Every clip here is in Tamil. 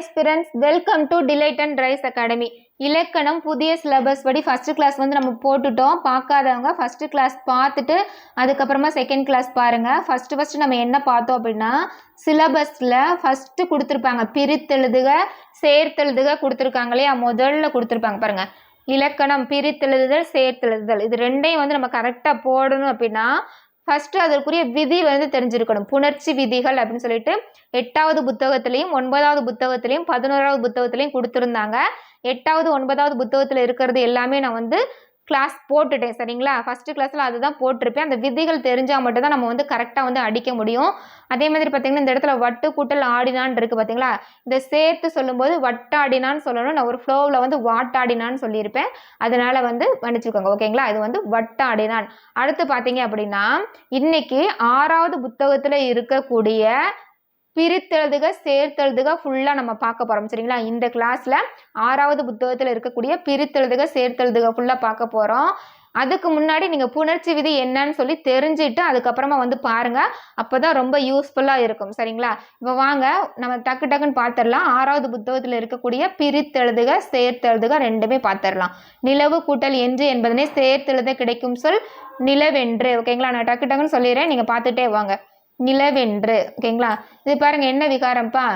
Aspirants welcome to delight and rise academy இலக்கணம் புதிய சிலபஸ் படி ஃபஸ்ட்டு கிளாஸ் வந்து நம்ம போட்டுட்டோம். பார்க்காதவங்க ஃபஸ்ட்டு கிளாஸ் பார்த்துட்டு அதுக்கப்புறமா செகண்ட் கிளாஸ் பாருங்கள் ஃபஸ்ட்டு ஃபஸ்ட்டு நம்ம என்ன பார்த்தோம் அப்படின்னா சிலபஸில் ஃபஸ்ட்டு கொடுத்துருப்பாங்க. பிரித்தெழுதுக சேர்த்தெழுதுக கொடுத்துருக்காங்க இல்லையா? முதல்ல கொடுத்துருப்பாங்க பாருங்கள் இலக்கணம் பிரித்தெழுதுதல் சேர்த்தெழுதுதல். இது ரெண்டையும் வந்து நம்ம கரெக்டாக போடணும் அப்படின்னா ஃபஸ்ட்டு அதற்குரிய விதி வந்து தெரிஞ்சிருக்கணும். புணர்ச்சி விதிகள் அப்படின்னு சொல்லிட்டு எட்டாவது புத்தகத்திலையும் ஒன்பதாவது புத்தகத்திலையும் பதினோராவது புத்தகத்திலையும் கொடுத்துருந்தாங்க. எட்டாவது ஒன்பதாவது புத்தகத்தில் இருக்கிறது எல்லாமே நான் வந்து கிளாஸ் போட்டுட்டேன் சரிங்களா? ஃபஸ்ட்டு கிளாஸில் அதுதான் போட்டிருப்பேன். அந்த விதிகள் தெரிஞ்சால் மட்டும்தான் நம்ம வந்து கரெக்டாக வந்து அடிக்க முடியும். அதே மாதிரி பார்த்தீங்கன்னா இந்த இடத்துல வட்டு கூட்டல் ஆடினான் இருக்குது பார்த்தீங்களா இந்த சேர்த்து சொல்லும்போது வட்டாடினான்னு சொல்லணும். நான் ஒரு ஃப்ளோவில் வந்து வாட்டாடினான்னு சொல்லியிருப்பேன். அதனால் வந்து மன்னிச்சுக்கோங்க ஓகேங்களா இது வந்து வட்டாடினான். அடுத்து பார்த்தீங்க அப்படின்னா இன்னைக்கு ஆறாவது புத்தகத்தில் இருக்கக்கூடிய பிரித்தெழுதுக சேர்த்தெழுதுக ஃபுல்லாக நம்ம பார்க்க போகிறோம் சரிங்களா? இந்த கிளாஸில் ஆறாவது புத்தகத்தில் இருக்கக்கூடிய பிரித்தெழுதுக சேர்த்தெழுதுக ஃபுல்லாக பார்க்க போகிறோம் அதுக்கு முன்னாடி நீங்கள் புணர்ச்சி விதி என்னன்னு சொல்லி தெரிஞ்சுட்டு அதுக்கப்புறமா வந்து பாருங்கள் அப்போ தான் ரொம்ப யூஸ்ஃபுல்லாக இருக்கும். சரிங்களா? இப்போ வாங்க நம்ம டக்கு டக்குன்னு பார்த்துடலாம் ஆறாவது புத்தகத்தில் இருக்கக்கூடிய பிரித்தெழுதுக சேர்த்தெழுதுக ரெண்டுமே பார்த்துடலாம் நிலவு கூட்டல் என்று என்பதனை சேர்த்தெழுத கிடைக்கும் சொல் நிலவென்று. ஓகேங்களா? நான் டக்கு டக்குன்னு சொல்லிடுறேன். நீங்கள் பார்த்துட்டே வாங்க. நிலவென்று. ஓகேங்களா இது பாருங்க என்ன விகாரம்ப்பா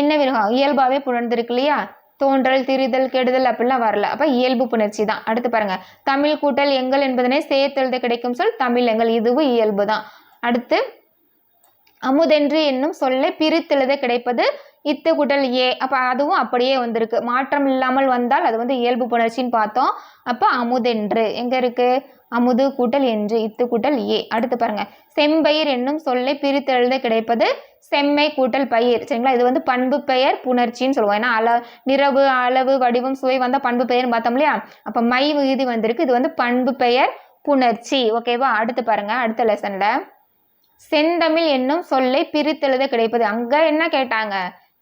என்ன விகாரம்? இயல்பாகவே புணர்ந்திருக்கு இல்லையா? தோன்றல் திரிதல் கெடுதல் அப்படிலாம் வரல. அப்போ இயல்பு புணர்ச்சி தான். அடுத்து பாருங்க தமிழ் கூட்டல் எங்கள் என்பதனை சேர்த்தெழுத கிடைக்கும் சொல் தமிழ் எங்கள். இதுவும் இயல்பு தான். அடுத்து அமுதென்று என்னும் சொல்லை பிரித்தெழுத கிடைப்பது இத்து குடல் ஏ. அப்போ அதுவும் அப்படியே வந்திருக்கு. மாற்றம் இல்லாமல் வந்தால் அது வந்து இயல்பு புணர்ச்சின்னு பார்த்தோம். அப்போ அமுதென்று எங்கே இருக்குது அமுது கூட்டல் என்று இத்து கூட்டல் ஏ. அடுத்து பாருங்க. செம்பயிர் என்னும் சொல்லை பிரித்தெழுத கிடைப்பது செம்மை கூட்டல் பயிர். சரிங்களா? இது வந்து பண்பு பெயர் புணர்ச்சின்னு சொல்லுவோம். ஏன்னா அள நிறவு அளவு வடிவம் சுவை வந்தால் பண்பு பெயர்னு பார்த்தோம் இல்லையா? அப்போ மை விகுதி வந்திருக்கு. இது வந்து பண்பு பெயர் புணர்ச்சி. ஓகேவா அடுத்து பாருங்க. அடுத்த லெசனில் செந்தமிழ் என்னும் சொல்லை பிரித்தெழுத கிடைப்பது. அங்கே என்ன கேட்டாங்க?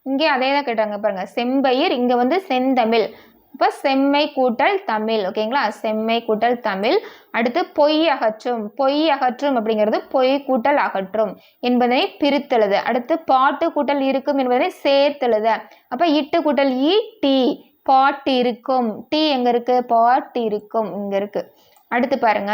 இங்கே அதே தான் கேட்டாங்க பாருங்க. செம்பயிர் இங்கே வந்து செந்தமிழ். இப்போ செம்மை கூட்டல் தமிழ் ஓகேங்களா செம்மை கூட்டல் தமிழ். அடுத்து பொய் அகற்றும். பொய் அகற்றும் அப்படிங்கிறது பொய் கூட்டல் அகற்றும் என்பதனை பிரித்தெழுது. அடுத்து பாட்டு கூட்டல் இருக்கும் என்பதனை சேர்த்தெழுத. அப்போ இட்டு கூட்டல் ஈ டி. பாட்டு இருக்கும். டி எங்கே இருக்குது பாட்டு இருக்கும். இங்கே இருக்குது அடுத்து பாருங்க.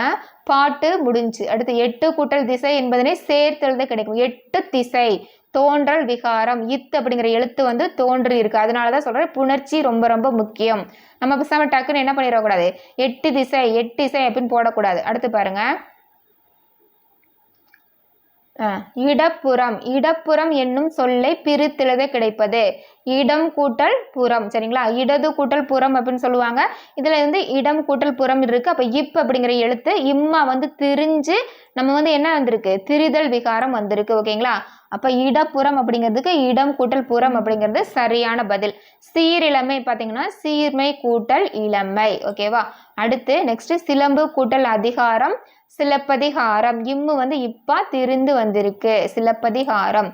பாட்டு முடிஞ்சு. அடுத்து எட்டு கூட்டல் திசை என்பதனை சேர்த்தெழுத கிடைக்கும். எட்டு திசை. தோன்றல் விகாரம் இத் அப்படிங்கிற எழுத்து வந்து தோன்றி இருக்கு. அதனால தான் சொல்கிறேன் புணர்ச்சி ரொம்ப ரொம்ப முக்கியம். நம்ம பேசாம டக்குன்னு என்ன பண்ணிடக்கூடாது? எட்டு திசை எட்டு திசை அப்படின்னு போடக்கூடாது. அடுத்து பாருங்கள் இடப்புறம். இடப்புறம் என்னும் சொல்லை பிரித்தெழுத கிடைப்பது. இடம் கூட்டல் புறம். சரிங்களா? இடது கூட்டல் புறம் அப்படின்னு சொல்லுவாங்க. இதில் இருந்து இடம் கூட்டல் புறம் இருக்குது அப்போ இப் அப்படிங்கிற எழுத்து இம்மா வந்து திரிஞ்சு நம்ம வந்து என்ன வந்திருக்கு? திரிதல் விகாரம் வந்திருக்கு. ஓகேங்களா? அப்போ இடப்புறம் அப்படிங்கிறதுக்கு இடம் கூட்டல் புறம் அப்படிங்கிறது சரியான பதில். சீரிழமை பார்த்தீங்கன்னா சீர்மை கூட்டல் இளமை. ஓகேவா? அடுத்து நெக்ஸ்ட் சிலம்பு கூட்டல் அதிகாரம். சிலப்பதிகாரம். இம்மு வந்து இப்பா திரிந்து வந்திருக்கு. சிலப்பதிகாரம்.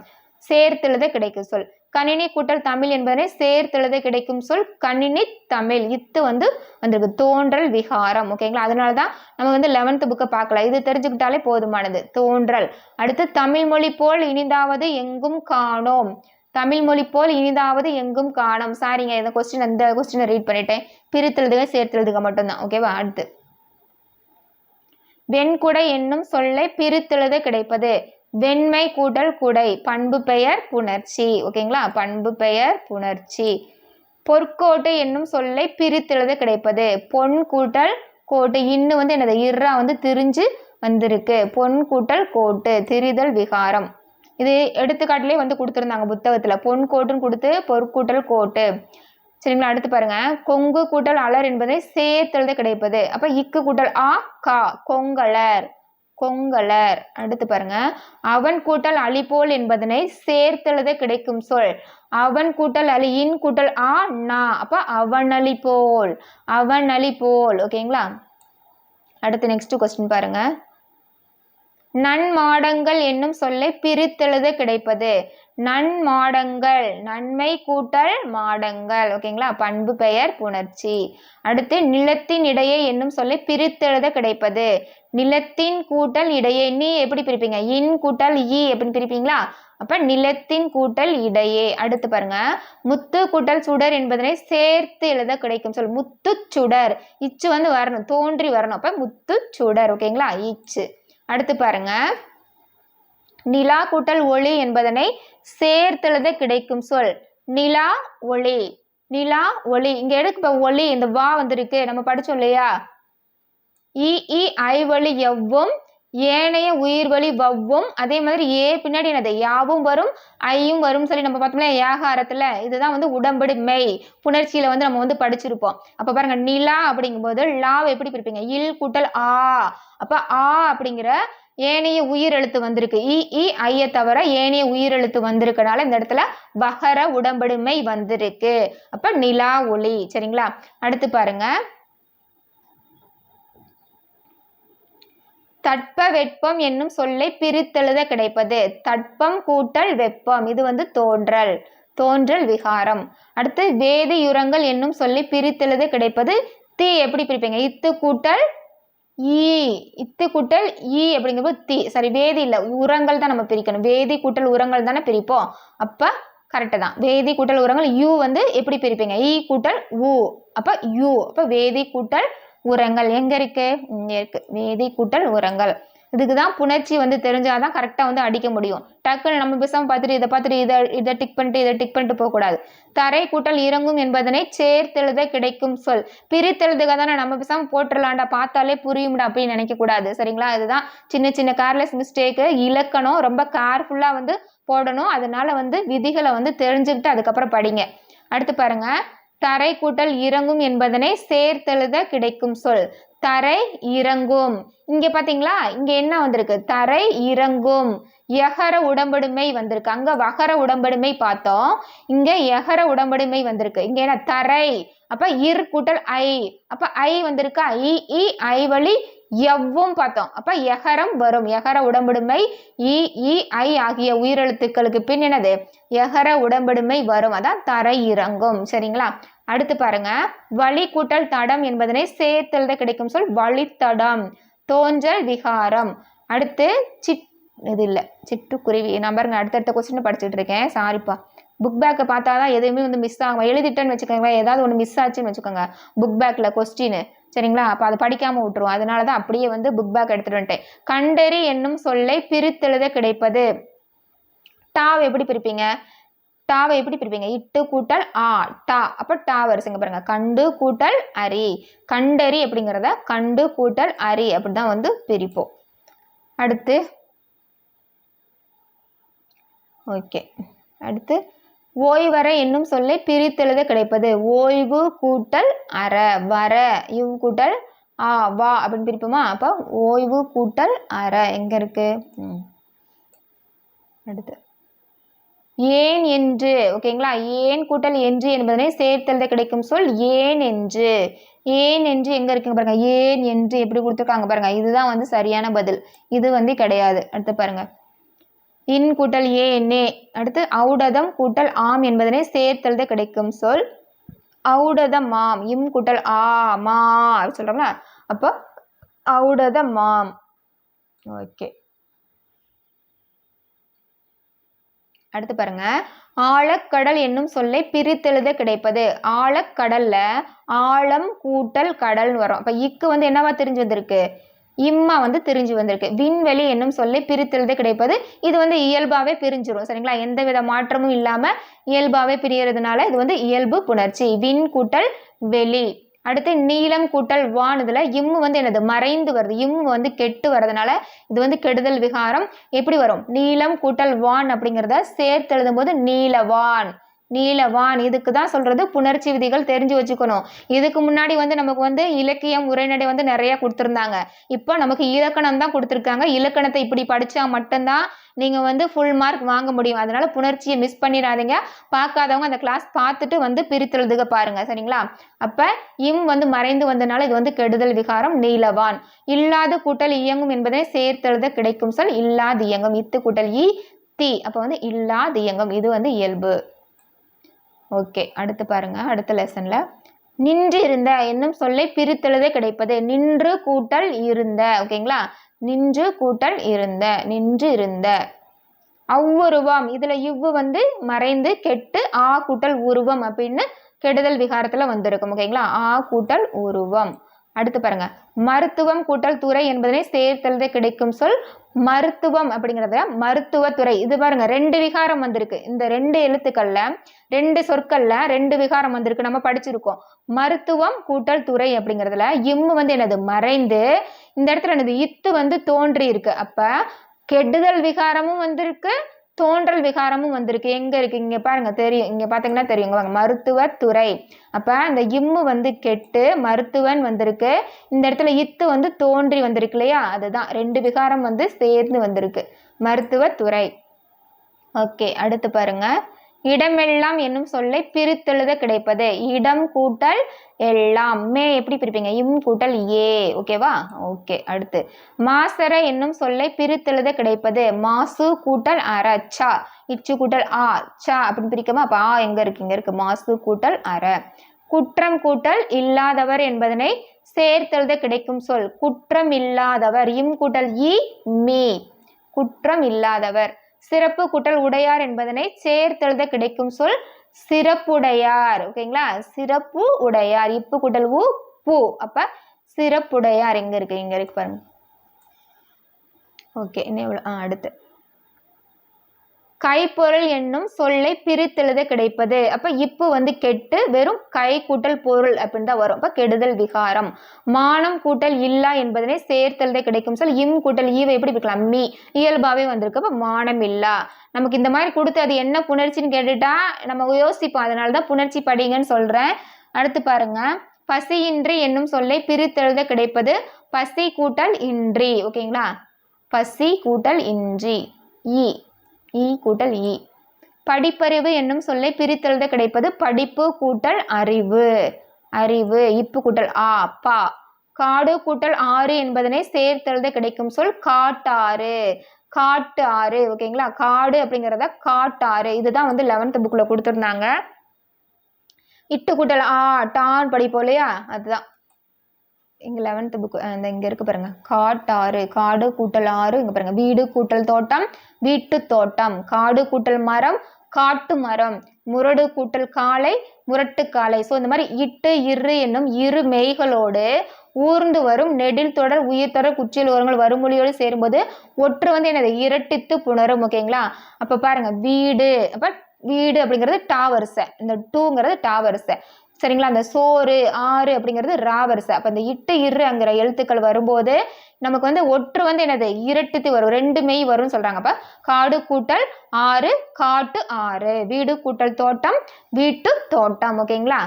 சேர்த்தெழுத கிடைக்கும் சொல். கணினி கூட்டல் தமிழ் என்பதனை சேர்த்தெழுத கிடைக்கும் சொல். கணினி தமிழ். இத்து வந்து வந்திருக்கு. தோன்றல் விகாரம். ஓகேங்களா அதனால தான் நம்ம வந்து லெவன்த் புக்கை பார்க்கலாம் இது தெரிஞ்சுக்கிட்டாலே போதுமானது. தோன்றல். அடுத்து தமிழ் மொழி போல் இனிதாவது எங்கும் காணோம். தமிழ் மொழி போல் இனிதாவது எங்கும் காணோம். சாரிங்க இந்த கொஸ்டின் அந்த கொஸ்டினை ரீட் பண்ணிட்டேன். பிரித்தெழுதுக சேர்த்தெழுதுக மட்டும்தான். ஓகேவா அடுத்து. வெண்குடை என்னும் சொல்லை பிரித்தெழுத கிடைப்பது. வெண்மை கூட்டல் குடை பண்பு பெயர் புணர்ச்சி. ஓகேங்களா? பண்பு பெயர் புணர்ச்சி. பொற்கோட்டு என்னும் சொல்லை பிரித்தெழுத கிடைப்பது. பொன் கூட்டல் கோட்டு. இன்னும் வந்து என்னது? இர்ரா வந்து திரிஞ்சு வந்திருக்கு. பொன் கூட்டல் கோட்டு திரிதல் விகாரம். இது எடுத்துக்காட்டிலே வந்து கொடுத்துருந்தாங்க புத்தகத்தில். பொன் கோட்டுன்னு கொடுத்து பொற்கூட்டல் கோட்டு. சரிங்களா? அடுத்து பாருங்க. கொங்கு கூட்டல் அலர் என்பதை சேர்த்தெழுத கிடைப்பது. அப்ப இக்கு கூட்டல் ஆ கா கொங்கலர். கொங்கலர். அடுத்து பாருங்க. அவன் கூட்டல் அலிபோல் என்பதனை சேர்த்தெழுத கிடைக்கும் சொல். அவன் கூட்டல் அலி இன் கூட்டல் ஆ நா. அப்ப அவனளி போல். அவனளி போல். ஓகேங்களா அடுத்து நெக்ஸ்ட் கொஸ்டின் பாருங்க. நன்மாடங்கள் என்னும் சொல்லை பிரித்தெழுத கிடைப்பது. நன்மாடங்கள் நன்மை கூட்டல் மாடங்கள். ஓகேங்களா பண்பு பெயர் புணர்ச்சி. அடுத்து நிலத்தின் இடையே என்னும் சொல்லி பிரித்தெழுத கிடைப்பது. நிலத்தின் கூட்டல் இடையே நீ எப்படி பிரிப்பீங்க? இன் கூட்டல் ஈ எப்படின்னு பிரிப்பீங்களா? அப்ப நிலத்தின் கூட்டல் இடையே. அடுத்து பாருங்க. முத்து கூட்டல் சுடர் என்பதனை சேர்த்து எழுத கிடைக்கும் சொல். முத்து சுடர். இச்சு வந்து வரணும் தோன்றி வரணும். அப்ப முத்து சுடர். ஓகேங்களா இச்சு. அடுத்து பாருங்க. நிலா கூட்டல் ஒளி என்பதனை சேர்த்தெழுத கிடைக்கும் சொல். நிலா ஒளி. நிலா ஒளி. இங்க எடுக்கு இப்போ ஒளி? இந்த வா வந்திருக்கு. நம்ம படிச்சோம் இல்லையா? இ இ ஐ வழி எவ்வும் ஏனைய உயிர் வழி வவ்வும் அதே மாதிரி ஏ பின்னாடி என்னது? யாவும் வரும் ஐயும் வரும் சொல்லி நம்ம பார்த்தோம்ல ஏகாரத்துல. இதுதான் வந்து உடம்படி மெய். புணர்ச்சியில வந்து நம்ம வந்து படிச்சிருப்போம். அப்ப பாருங்க நிலா அப்படிங்கும்போது லாவை எப்படி பிரிப்பீங்க? இல் கூட்டல் ஆ. அப்ப ஆ அப்படிங்கிற ஏனைய உயிரெழுத்து வந்திருக்கு. இ இ ஐய தவிர ஏனைய உயிரெழுத்து வந்திருக்கனால இந்த இடத்துல பகர உடம்படுமை வந்திருக்கு. அப்ப நிலா ஒளி. சரிங்களா? அடுத்து பாருங்க. தட்ப வெப்பம் என்னும் சொல்லை பிரித்தெழுத கிடைப்பது. தட்பம் கூட்டல் வெப்பம். இது வந்து தோன்றல். தோன்றல் விகாரம். அடுத்து வேதியுரங்கள் என்னும் சொல்லி பிரித்தெழுத கிடைப்பது. தீ எப்படி பிரிப்பீங்க? இத்து கூட்டல் ஈ இத்து கூட்டல் ஈ அப்படிங்கும்போது தீ சாரி வேதி இல்லை உரங்கள் தான் நம்ம பிரிக்கணும். வேதி கூட்டல் உரங்கள் தானே பிரிப்போம். அப்போ கரெக்டு தான். வேதி கூட்டல் உரங்கள் யூ வந்து எப்படி பிரிப்பீங்க? ஈ கூட்டல் ஊ. அப்போ யூ. அப்போ வேதி கூட்டல் உரங்கள். எங்கே இருக்குது இங்கே இருக்குது வேதி கூட்டல் உரங்கள். இதுக்கு தான் புணர்ச்சி வந்து தெரிஞ்சாதான் கரெக்டாக வந்து அடிக்க முடியும். டக்குன்னு நம்ம பேசாமல் பார்த்துட்டு இதை பார்த்துட்டு இதை இதை டிக் பண்ணிட்டு இதை டிக் பண்ணிட்டு போகக்கூடாது. தரை கூட்டல் இறங்கும் என்பதனை சேர்த்தெழுத கிடைக்கும் சொல். பிரித்தெழுதுக தானே நம்ம பேசாமல் போட்டுடலாண்டா பார்த்தாலே புரியும்டா அப்படின்னு நினைக்கக்கூடாது. சரிங்களா? இதுதான் சின்ன சின்ன கேர்லெஸ் மிஸ்டேக்கு இலக்கணம். ரொம்ப கேர்ஃபுல்லாக வந்து போடணும். அதனால வந்து விதிகளை வந்து தெரிஞ்சுக்கிட்டு அதுக்கப்புறம் படிங்க. அடுத்து பாருங்க. தரை கூட்டல் இறங்கும் என்பதனை சேர்த்தெழுத கிடைக்கும் சொல். தரை இறங்கும். இங்க பாத்தீங்களா? இங்க என்ன வந்திருக்கு? தரை இறங்கும். எகர உடம்படுமை வந்திருக்கு. அங்க வகர உடம்படுமை பார்த்தோம். இங்க எகர உடம்படுமை வந்திருக்கு. இங்க என்ன? தரை. அப்ப இர் கூட்டல் ஐ. அப்ப ஐ வந்திருக்கா. இ இ ஐ வழி எவ்வும் பார்த்தோம். அப்ப எகரம் வரும். எகர உடம்படுமை இ இ ஐ ஆகிய உயிரெழுத்துக்களுக்கு பின் என்னது? எகர உடம்படுமை வரும். அதான் தரை இறங்கும். சரிங்களா? அடுத்து பாருங்க. வழி கூட்டல் தடம் என்பதனை சேர்த்தெழுத கிடைக்கும் சொல் வழித்தடம். தோன்றல் விகாரம். அடுத்து சிட் இது இல்லை சிட்டுக்குருவி. நான் பாருங்க அடுத்தடுத்த கொஸ்டின் படிச்சுட்டு இருக்கேன். சாரிப்பா புக் பேக்கை பார்த்தா தான் எதுவுமே வந்து மிஸ் ஆகும் எழுதிட்டேன்னு வச்சுக்கோங்களேன் ஏதாவது ஒன்று மிஸ் ஆச்சுன்னு வச்சுக்கோங்க. புக் பேக்கில் கொஸ்டின் சரிங்களா? அப்போ அதை படிக்காமல் விட்டுருவோம். அதனால தான் அப்படியே வந்து புக் பேக் எடுத்துகிட்டு வந்துட்டேன். கண்டறி என்னும் சொல்லை பிரித்தெழுத கிடைப்பது. டாவ் எப்படி பிரிப்பீங்க? டாவை எப்படி பிரிப்பீங்க? இட்டு கூட்டல் ஆ டா. அப்போ டா வரிசைங்க பாருங்க. கண்டு கூட்டல் அரி. கண்டறி அப்படிங்கிறத கண்டு கூட்டல் அரி அப்படிதான் வந்து பிரிப்போம். அடுத்து ஓகே. அடுத்து ஓய்வர என்னும் சொல்லை பிரித்தெழுத கிடைப்பது. ஓய்வு கூட்டல் அற. வர. இவ் கூட்டல் ஆ வா அப்படின்னு பிரிப்போமா? அப்போ ஓய்வு கூட்டல் அற. எங்கே இருக்குது ம். அடுத்து ஏன் என்று ஓகேங்களா ஏன் கூட்டல் என்று என்பதனை சேர்த்தெழுத கிடைக்கும் சொல் ஏன் என்று. ஏன் என்று எங்கே இருக்குங்க பாருங்கள் ஏன் என்று எப்படி கொடுத்துருக்காங்க பாருங்கள் இதுதான் வந்து சரியான பதில். இது வந்து கிடையாது. அடுத்து பாருங்கள் இன் கூட்டல் ஏ என்னே அடுத்து ஔடதம் கூட்டல் ஆம் என்பதனை சேர்த்தெழுத கிடைக்கும் சொல் ஔடதம் மாம் இம் கூட்டல் ஆ மா அப்படி அப்போ ஔடத மாம் ஓகே. அடுத்து பாருங்க. ஆழக்கடல் என்னும் சொல்லை பிரித்தெழுத கிடைப்பது. ஆழக்கடல்ல ஆழம் கூட்டல் கடல்னு வரும். அப்ப இக்கு வந்து என்னவா தெரிஞ்சு வந்திருக்கு? இம்மா வந்து பிரிஞ்சு வந்திருக்கு. விண்வெளி என்னும் சொல்லை பிரித்தெழுத கிடைப்பது. இது வந்து இயல்பாவே பிரிஞ்சிரும். சரிங்களா? எந்த வித மாற்றமும் இல்லாம இயல்பாவே பிரியறதுனால இது வந்து இயல்பு புணர்ச்சி. விண் கூட்டல் வெளி. அடுத்து நீலம் கூட்டல் வான் இதில் இம்மு வந்து என்னது? மறைந்து வருது. இம்மு வந்து கெட்டு வர்றதுனால இது வந்து கெடுதல் விகாரம். எப்படி வரும்? நீலம் கூட்டல் வான் அப்படிங்கிறத சேர்த்து எழுதும் போது நீலவான் நீலவான் இதுக்கு தான் சொல்கிறது புணர்ச்சி விதிகள் தெரிஞ்சு வச்சுக்கணும். இதுக்கு முன்னாடி வந்து நமக்கு வந்து இலக்கியம் உரைநடை வந்து நிறைய கொடுத்துருந்தாங்க. இப்போ நமக்கு இலக்கணம் தான் கொடுத்துருக்காங்க. இலக்கணத்தை இப்படி படித்தா மட்டும்தான் நீங்கள் வந்து ஃபுல் மார்க் வாங்க முடியும். அதனால புணர்ச்சியை மிஸ் பண்ணிடாதீங்க. பார்க்காதவங்க அந்த கிளாஸ் பார்த்துட்டு வந்து பிரித்தெழுதுக பாருங்க. சரிங்களா? அப்போ இம் வந்து மறைந்து வந்தனால இது வந்து கெடுதல் விகாரம் நீலவான் இல்லாத கூட்டல் இயங்கும் என்பதை சேர்த்தெழுத கிடைக்கும் சொல் இல்லாது இயங்கும். இத்து கூட்டல் இ தி. அப்போ வந்து இல்லாது இயங்கும். இது வந்து இயல்பு. ஓகே அடுத்து பாருங்கள் அடுத்த லெசனில் நின்று இருந்த என்னும் சொல்லை பிரித்தெழுத கிடைப்பது. நின்று கூட்டல் இருந்த ஓகேங்களா? நின்று கூட்டல் இருந்த நின்று இருந்த. அவ்வுருவம் இதில் இவ்வு வந்து மறைந்து கெட்டு ஆ கூட்டல் உருவம் அப்படின்னு கெடுதல் விகாரத்தில் வந்திருக்கும் ஓகேங்களா? ஆ கூட்டல் உருவம். அடுத்து பாருங்க. மருத்துவம் கூட்டல் துறை என்பதனை சேர்த்தெழுத கிடைக்கும் சொல் மருத்துவம் அப்படிங்கிறத மருத்துவத்துறை. இது பாருங்க ரெண்டு விகாரம் வந்திருக்கு. இந்த ரெண்டு எழுத்துக்கள்ல ரெண்டு சொற்கள்ல ரெண்டு விகாரம் வந்திருக்கு. நம்ம படிச்சிருக்கோம். மருத்துவம் கூட்டல் துறை அப்படிங்கிறதுல இம்மு வந்து என்னது? மறைந்து. இந்த இடத்துல என்னது? இத்து வந்து தோன்றி இருக்கு அப்ப கெடுதல் விகாரமும் வந்திருக்கு தோன்றல் விகாரமும் வந்திருக்கு. எங்க இருக்கு? இங்க பாருங்க தெரியும். இங்க பாத்தீங்கன்னா தெரியும். வாங்க. மருத்துவத்துறை. அப்ப அந்த இம்மு வந்து கெட்டு மருத்துவன் வந்திருக்கு. இந்த இடத்துல இத்து வந்து தோன்றி வந்திருக்கு இல்லையா? அதுதான். ரெண்டு விகாரம் வந்து சேர்ந்து வந்திருக்கு. மருத்துவத்துறை. ஓகே அடுத்து பாருங்கள் இடமெல்லாம் என்னும் சொல்லை பிரித்தெழுத கிடைப்பது. இடம் கூட்டல் எல்லாம். மே எப்படி பிரிப்பீங்க? இம் கூட்டல் ஏ. ஓகேவா ஓகே அடுத்து. மாசர என்னும் சொல்லை பிரித்தெழுத கிடைப்பது. மாசு கூட்டல் அற சா. இச்சு கூட்டல் ஆ சா. அப்படின்னு பிரிக்கமா? அப்போ ஆ எங்க இருக்கு? இங்க இருக்கு. மாசு கூட்டல் அற. குற்றம் கூட்டல் இல்லாதவர் என்பதனை சேர்த்தெழுத கிடைக்கும் சொல். குற்றம் இல்லாதவர். இம் கூட்டல் இ மீ. குற்றம் இல்லாதவர். சிறப்பு குட்டல் உடையார் என்பதனை சேர்த்தெழுத கிடைக்கும் சொல் சிறப்புடையார். ஓகேங்களா சிறப்பு உடையார். இப்பு குட்டல் உ பூ. அப்ப சிறப்புடையார் எங்க இருக்கு? இங்க இருக்கு பாருங்க. ஓகே இன்னும் ஆ அடுத்து. கைப்பொருள் என்னும் சொல்லை பிரித்தெழுத கிடைப்பது. அப்ப இப்பு வந்து கெட்டு வெறும் கை கூட்டல் பொருள் அப்படின்னு தான் வரும். அப்ப கெடுதல் விகாரம். மானம் கூட்டல் இல்லா என்பதனை சேர்த்தெழுத கிடைக்கும் சொல். இம் கூட்டல் ஈவை எப்படி இருக்கலாம் மீ. இயல்பாவே வந்திருக்கு. அப்ப மானம் இல்லா. நமக்கு இந்த மாதிரி கொடுத்து அது என்ன புணர்ச்சின்னு கேட்டுட்டா நம்ம யோசிப்போம். அதனால தான் புணர்ச்சி படிங்கன்னு சொல்றேன். அடுத்து பாருங்க. பசியின்றி என்னும் சொல்லை பிரித்தெழுத கிடைப்பது பசி கூட்டல் இன்றி. ஓகேங்களா? பசி கூட்டல் இன்றி. ஈ ஈ கூட்டல் ஈ படிப்பறிவு என்னும் சொல்லை பிரித்தெழுத கிடைப்பது படிப்பு கூட்டல் அறிவு. அறிவு இப்பு கூட்டல் ஆ பா. காடு கூட்டல் ஆறு என்பதனை சேர்த்தெழுத கிடைக்கும் சொல் காட்டாறு. காட்டு ஆறு ஓகேங்களா காடு அப்படிங்கிறத காட்டாறு. இதுதான் வந்து லெவன்த் புக்கில் கொடுத்துருந்தாங்க. இட்டு கூட்டல் ஆ டான் படிப்போம் இல்லையா? அதுதான். இங்கே லெவன்த் புக் அந்த இங்க இருக்கு பாருங்க. காட்டாறு காடு கூட்டல் ஆறு இங்க பாருங்க. வீடு கூட்டல் தோட்டம் வீட்டு தோட்டம். காடு கூட்டல் மரம் காட்டு மரம். முரடு கூட்டல் காளை முரட்டு காளை. ஸோ இந்த மாதிரி இட்டு இரு என்னும் இரு மெய்களோடு ஊர்ந்து வரும். நெடில் தொடர் உயிர் தொடர் குச்சியல் ஓரங்கள் வருமொழியோடு சேரும்போது ஒற்று வந்து என்னது? இரட்டித்து புணரும் ஓகேங்களா அப்போ பாருங்க வீடு. அப்போ வீடு அப்படிங்கிறது டா வரிசை இந்த டூங்கிறது டா வரிசை சரிங்களா? அந்த சோறு ஆறு அப்படிங்கிறது ராவரிசை அப்போ இந்த இட்டு இருங்கிற எழுத்துக்கள் வரும்போது நமக்கு வந்து ஒற்று வந்து என்னது? இரட்டுத்து வரும். ரெண்டு மெய் வரும்னு சொல்கிறாங்க அப்போ காடு கூட்டல் ஆறு காட்டு ஆறு. வீடு கூட்டல் தோட்டம் வீட்டு தோட்டம். ஓகேங்களா?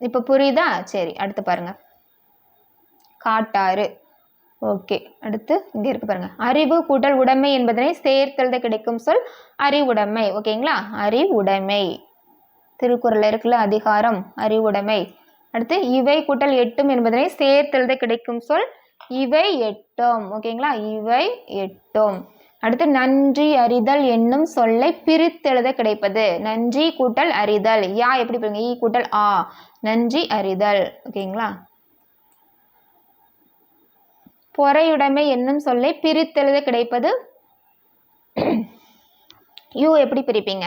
இப்போ புரியுதா? சரி அடுத்து பாருங்கள் காட்டாறு. ஓகே அடுத்து இங்கே இருக்கு பாருங்க. அறிவு கூட்டல் உடைமை என்பதனை சேர்த்தெழுத கிடைக்கும் சொல் அறிவுடைமை. ஓகேங்களா? அறிவுடைமை. திருக்குறள் இருக்குல்ல? அதிகாரம் அறிவுடைமை. அடுத்து இவை கூட்டல் எட்டும் என்பதனை சேர்த்தெழுத கிடைக்கும் சொல் இவை எட்டும். ஓகேங்களா? இவை எட்டும். அடுத்து நன்றி அறிதல் என்னும் சொல்லை பிரித்தெழுத கிடைப்பது. நன்றி கூட்டல் அறிதல். யா எப்படி பாருங்க? ஈ கூட்டல் ஆ. நன்றி அறிதல். ஓகேங்களா? பொறையுடைமை என்னும் சொல்லை பிரித்தெழுத கிடைப்பது. யூ எப்படி பிரிப்பீங்க?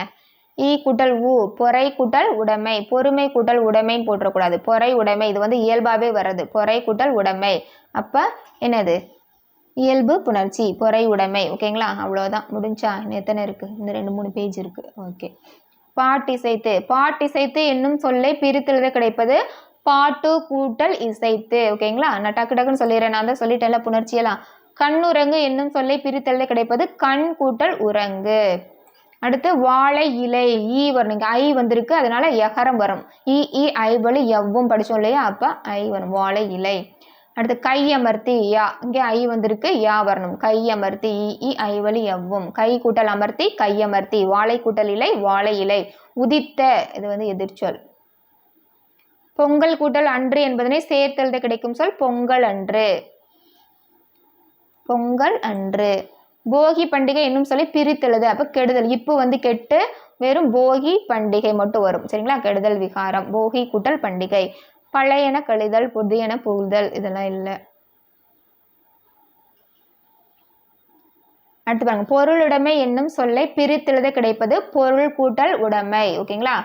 ஈ கூட்டல் ஊ பொறை கூட்டல் உடைமை. பொறுமை கூட்டல் உடைமைன்னு போட்டுறக்கூடாது. பொறை உடைமை. இது வந்து இயல்பாகவே வர்றது. பொறை கூட்டல் உடைமை. அப்போ என்னது? இயல்பு புணர்ச்சி. பொறை உடைமை. ஓகேங்களா அவ்வளோதான் முடிஞ்சா? இன்னும் எத்தனை இருக்குது இந்த ரெண்டு மூணு பேஜ் இருக்குது ஓகே பாட்டிசைத்து. பாட்டிசைத்து என்னும் சொல்லை பிரித்தெழுத கிடைப்பது பாட்டு கூட்டல் இசைத்து. ஓகேங்களா நான் டக்கு டக்குன்னு சொல்லிடுறேன். நான் தான் சொல்லிட்டேன்ல புணர்ச்சியெல்லாம். கண்ணுரங்கு என்னும் சொல்லை பிரித்தெழுத கிடைப்பது கண் கூட்டல் உறங்கு. அடுத்து வாழை இலை ஈ வரணுங்க இங்கே ஐ வந்திருக்கு அதனால எகரம் வரும். இ இ ஐ வலி எவ்வும் படித்தோம் இல்லையா? அப்போ ஐ வரும் வாழை இலை. அடுத்து கையமர்த்தி யா. இங்கே ஐ வந்திருக்கு யா வரணும். கையமர்த்தி இ இ ஐ வலி எவ்வும். கை கூட்டல் அமர்த்தி கையமர்த்தி. வாழை கூட்டல் இலை வாழை இலை. உதித்த இது வந்து எதிர்ச்சொல் பொங்கல் கூட்டல் அன்று என்பதனை சேர்த்தெழுத கிடைக்கும் சொல் பொங்கல் அன்று. பொங்கல் அன்று. போகி பண்டிகை என்னும் சொல்லி பிரித்தெழுது. அப்போ கெடுதல். இப்போ வந்து கெட்டு வெறும் போகி பண்டிகை மட்டும் வரும். சரிங்களா? கெடுதல் விகாரம் போகி கூட்டல் பண்டிகை பழையன கழிதல் புதியன புகுதல் இதெல்லாம் இல்லை. அடுத்து பாருங்க. பொருளுடைமை என்னும் சொல்லை பிரித்தெழுத கிடைப்பது பொருள் கூட்டல் உடைமை. ஓகேங்களா?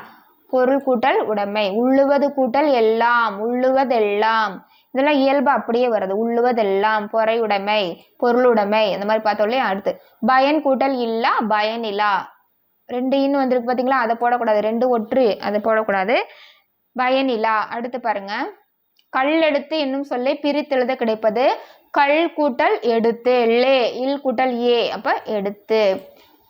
பொருள் கூட்டல் உடைமை. உள்ளுவது கூட்டல் எல்லாம் உள்ளுவதெல்லாம். இதெல்லாம் இயல்பு அப்படியே வருது. உள்ளுவதெல்லாம் பொறையுடைமை பொருளுடைமை இந்த மாதிரி பார்த்தோம் இல்லையா? அடுத்து. பயன் கூட்டல் இல்லா பயன் இல்லா ரெண்டு இன்னு வந்திருக்கு பார்த்தீங்களா? அதை போடக்கூடாது. ரெண்டு ஒற்று அதை போடக்கூடாது. பயனிலா அடுத்து பாருங்க. கல்லெடுத்து என்னும் சொல்லை பிரித்தெழுத கிடைப்பது கல் கூட்டல் எடுத்து லே. இல் கூட்டல் ஏ. அப்போ எடுத்து.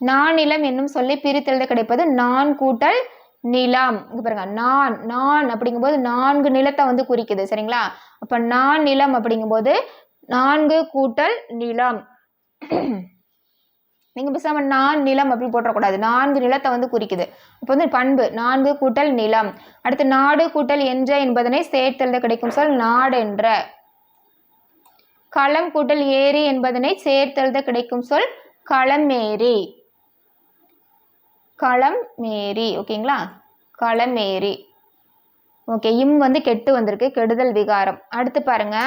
நானிலம் என்னும் சொல்லி பிரித்தெழுத கிடைப்பது நான் கூட்டல் நிலம். இங்கே பாருங்க நான் நான் அப்படிங்கும்போது நான்கு நிலத்தை வந்து குறிக்குது சரிங்களா? அப்போ நான் நிலம் அப்படிங்கும்போது நான்கு கூட்டல் நிலம். நீங்கள் பேசாமல் நான் நிலம் அப்படின்னு போட்டக்கூடாது நான்கு நிலத்தை வந்து குறிக்குது. இப்போ வந்து பண்பு நான்கு கூட்டல் நிலம். அடுத்து நாடு கூட்டல் என்ற என்பதனை சேர்த்தெழுத கிடைக்கும் சொல் நாடென்ற களம் கூட்டல் ஏரி என்பதனை சேர்த்தெழுத கிடைக்கும் சொல் களமேரி களமேரி ஓகேங்களா? களமேரி ஓகே இம் வந்து கெட்டு வந்திருக்கு கெடுதல் விகாரம். அடுத்து பாருங்க.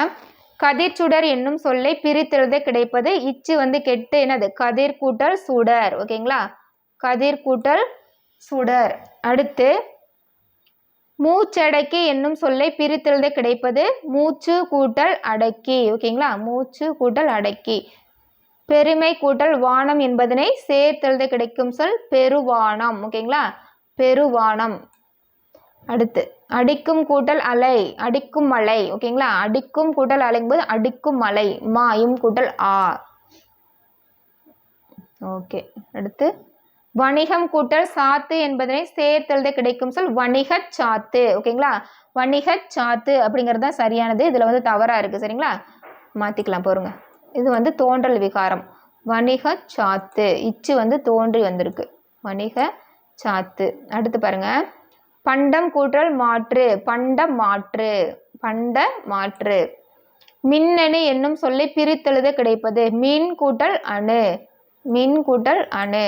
கதிர்ச்சுடர் என்னும் சொல்லை பிரித்தெழுத கிடைப்பது இச்சு வந்து கெட்டு என்னது? கதிர் கூட்டல் சுடர் ஓகேங்களா? கதிர் கூட்டல் சுடர். அடுத்து மூச்சடக்கி என்னும் சொல்லை பிரித்தெழுத கிடைப்பது மூச்சு கூட்டல் அடக்கி ஓகேங்களா? மூச்சு கூட்டல் அடக்கி. பெருமை கூட்டல் வானம் என்பதனை சேர்த்தெழுத கிடைக்கும் சொல் பெருவானம். ஓகேங்களா? பெருவானம். அடுத்து அடிக்கும் கூட்டல் அலை அடிக்கும் மலை. ஓகேங்களா? அடிக்கும் கூட்டல் அலைங்கும்போது அடிக்கும் மலை மாயும் கூட்டல் ஆ. ஓகே அடுத்து வணிகம் கூட்டல் சாத்து என்பதனை சேர்த்தெழுத கிடைக்கும் சொல் வணிகச் சாத்து. ஓகேங்களா? வணிகச் சாத்து அப்படிங்கிறது தான் சரியானது. இதில் வந்து தவறாக இருக்குது சரிங்களா? மாற்றிக்கலாம் போருங்க. இது வந்து தோன்றல் விகாரம். வணிக சாத்து. இச்சு வந்து தோன்றி வந்திருக்கு. வணிக சாத்து. அடுத்து பாருங்க. பண்டம் கூற்றல் மாற்று. பண்டம் மாற்று. பண்ட மாற்று. மின்னணு என்னும் சொல்லை பிரித்தெழுத கிடைப்பது. மின் கூட்டல் அணு. மின் கூட்டல் அணு.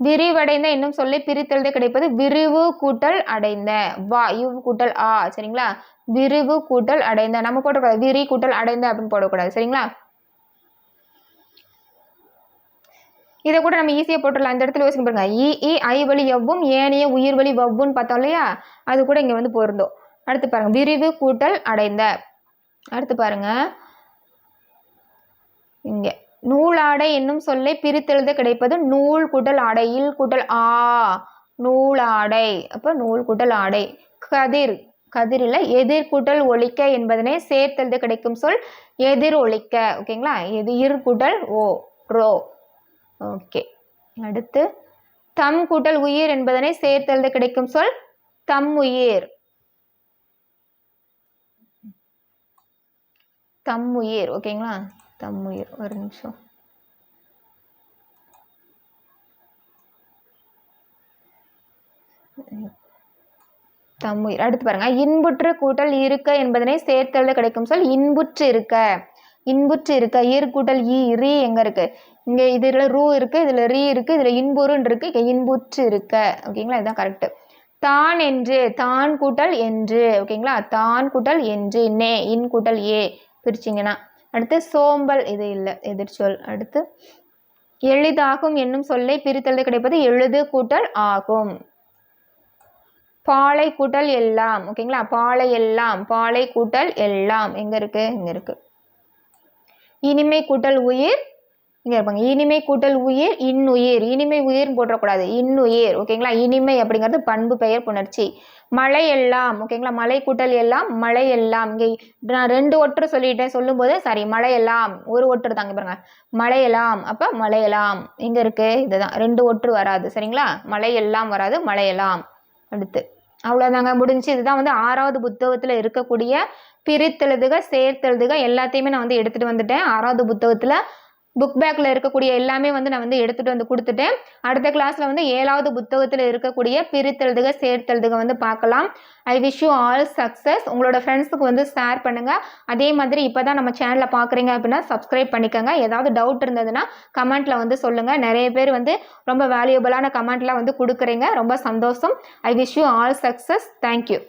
விரிவடைந்த என்னும் சொல்லை பிரித்தெழுத கிடைப்பது. விரிவு கூட்டல் அடைந்த. வா இவ் கூட்டல் ஆ. சரிங்களா? விரிவு கூட்டல் அடைந்த. நம்ம போடக்கூடாது. விரி கூட்டல் அடைந்த அப்படின்னு போடக்கூடாது. சரிங்களா? இதை கூட நம்ம ஈஸியாக போட்டுடலாம். இந்த இடத்துல யோசிக்க பாருங்க. இ இ ஐ வழி எவ்வும் ஏனைய உயிர் வழி வவ்வுன்னு பார்த்தோம் இல்லையா? அது கூட இங்கே வந்து பொருந்தும். அடுத்து பாருங்கள் விரிவு கூட்டல் அடைந்த. அடுத்து பாருங்க. இங்கே. நூலாடை என்னும் சொல்லை பிரித்தெழுத கிடைப்பது நூல் கூட்டல் ஆடை. கூட்டல் ஆ. நூலாடை அப்போ நூல் கூட்டல் ஆடை. கதிர். கதிரில் எதிர்கூட்டல் ஒழிக்க என்பதனை சேர்த்தெழுத கிடைக்கும் சொல் எதிர் ஒழிக்க ஓகேங்களா? எது? கூட்டல் ஓ ரோ. ஓகே. அடுத்து தம் கூட்டல் உயிர் என்பதனை சேர்த்தெழுத கிடைக்கும் சொல் தம் உயிர். தம் உயிர் ஓகேங்களா? தம் உயிர் ஒரு நிமிஷம். தம் உயிர். அடுத்து பாருங்க இன்புற்று கூட்டல் இருக்க என்பதனை சேர்த்தெழுத கிடைக்கும் சொல் இன்புற்று இருக்க. இன்புற்று இருக்க ஈர் கூட்டல் ஈ இரு எங்க இருக்கு? இங்கே இதில் ரூ இருக்குது இதில் ரீ இருக்குது இதில் இன்புறுன்னு இருக்குது இங்கே இன்புற்று இருக்க. ஓகேங்களா? இதுதான் கரெக்ட் தான் என்று தான் கூட்டல் என்று. ஓகேங்களா? தான் கூட்டல் என்று நே இன் கூட்டல் ஏ. பிரிச்சிங்கன்னா. அடுத்து சோம்பல் இது இல்லை எதிர்ச்சொல் அடுத்து எளிதாகும் என்னும் சொல்லை பிரித்தல் கிடைப்பது எழுது கூட்டல் ஆகும். பாலை கூட்டல் எல்லாம். ஓகேங்களா? பாலை எல்லாம். பாலை கூட்டல் எல்லாம். எங்கே இருக்குது இங்கே இருக்குது இனிமை கூட்டல் உயிர் இங்கே இருப்பாங்க இனிமை கூட்டல் உயிர் இன்னுயிர். இனிமை உயிர்னு போட்டுறக்கூடாது. இன்னுயிர். ஓகேங்களா? இனிமை அப்படிங்கிறது பண்பு பெயர் புணர்ச்சி. மழை எல்லாம் ஓகேங்களா? மலை கூட்டல் எல்லாம் மழை எல்லாம். இங்கே நான் ரெண்டு ஒற்று சொல்லிட்டேன். சொல்லும்போது சரி மழை எல்லாம். ஒரு ஒற்று தாங்க பாருங்க. மழையெல்லாம் அப்போ மழையெல்லாம் இங்கே இருக்கு. இதுதான். ரெண்டு ஒற்று வராது. சரிங்களா? மழை எல்லாம் வராது. மழையெல்லாம் அடுத்து. அவ்வளோதாங்க முடிஞ்சு இதுதான் வந்து ஆறாவது புத்தகத்தில் இருக்கக்கூடிய பிரித்தெழுதுக சேர்த்தெழுதுக எல்லாத்தையுமே நான் வந்து எடுத்துகிட்டு வந்துட்டேன். ஆறாவது புத்தகத்தில் புக் பேக்கில் இருக்கக்கூடிய எல்லாமே வந்து நான் வந்து எடுத்துகிட்டு வந்து கொடுத்துட்டேன். அடுத்த கிளாஸில் வந்து ஏழாவது புத்தகத்தில் இருக்கக்கூடிய பிரித்தெழுதுக சேர்த்தெழுதுக வந்து பார்க்கலாம். I wish you all success உங்களோட ஃப்ரெண்ட்ஸுக்கு வந்து ஷேர் பண்ணுங்கள் அதே மாதிரி இப்போ தான் நம்ம சேனலில் பார்க்குறீங்க அப்படின்னா சப்ஸ்கிரைப் பண்ணிக்கோங்க. ஏதாவது டவுட் இருந்ததுன்னா கமெண்ட்டில் வந்து சொல்லுங்கள் நிறைய பேர் வந்து ரொம்ப வேல்யூபிளான கமெண்ட்லாம் வந்து கொடுக்குறீங்க. ரொம்ப சந்தோஷம். I wish you all success thank you